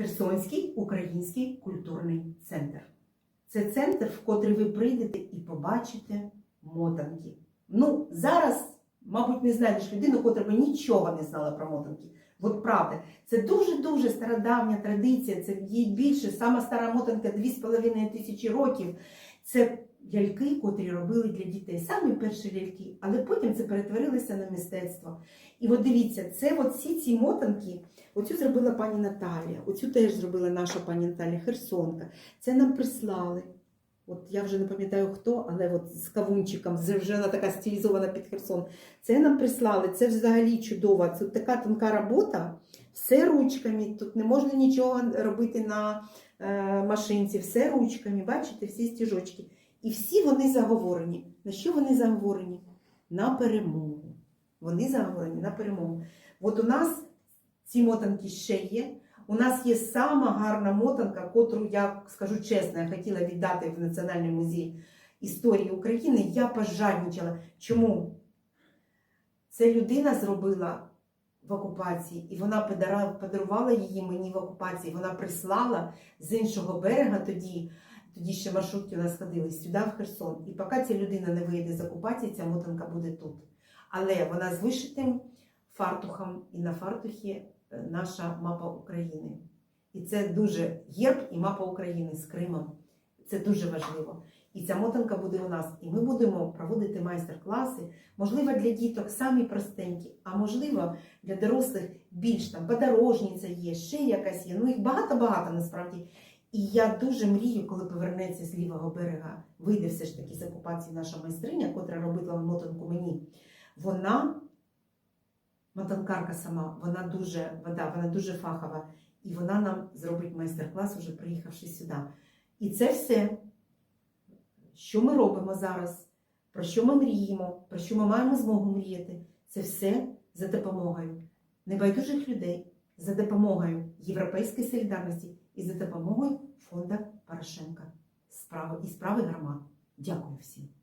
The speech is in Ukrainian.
Херсонський український культурний центр. Це центр, в котрий ви прийдете і побачите мотанки. Ну, зараз, мабуть, не знайдеш людину, котра би нічого не знала про мотанки. От правда, це дуже-дуже стародавня традиція, це їй більше, сама стара мотанка 2,5 тисячі років. Це ляльки, котрі робили для дітей. Самі перші ляльки, але потім це перетворилося на мистецтво. І от дивіться, це от всі ці мотанки, оцю зробила пані Наталія, оцю теж зробила наша пані Наталія Херсонка. Це нам прислали. От я вже не пам'ятаю хто, але от з кавунчиком, вже вона така стилізована під Херсон. Це нам прислали, це взагалі чудово. Це така тонка робота, все ручками. Тут не можна нічого робити на е, машинці, все ручками. Бачите, всі стіжочки. І всі вони заговорені. На що вони заговорені? На перемогу. Вони заговорені на перемогу. От у нас ці мотанки ще є. У нас є сама гарна мотанка, котру я скажу чесно, я хотіла віддати в Національний музей історії України. Я пожадничала. Чому? Це людина зробила в окупації, і вона подарувала, її мені в окупації. Вона прислала з іншого берега тоді. Тоді ще маршрутки у нас ходили сюди, в Херсон. І поки ця людина не вийде з окупації, ця мотанка буде тут. Але вона з вишитим фартухом, і на фартухі наша мапа України. І це дуже герб і мапа України з Кримом. Це дуже важливо. І ця мотанка буде у нас. І ми будемо проводити майстер-класи, можливо, для діток самі простенькі, а можливо, для дорослих більш там подорожниця є, ще якась є. Ну їх багато-багато насправді. І я дуже мрію, коли повернеться з лівого берега, вийде все ж таки з окупації наша майстриня, котра робила мотанку мені. Вона, мотанкарка сама, вона дуже вода, вона дуже фахова. І вона нам зробить майстер-клас, уже приїхавши сюди. І це все, що ми робимо зараз, про що ми мріємо, про що ми маємо змогу мріяти, це все за допомогою небайдужих людей, за допомогою Європейської солідарності і за допомогою фонду Порошенка справи і справи громад. Дякую всім.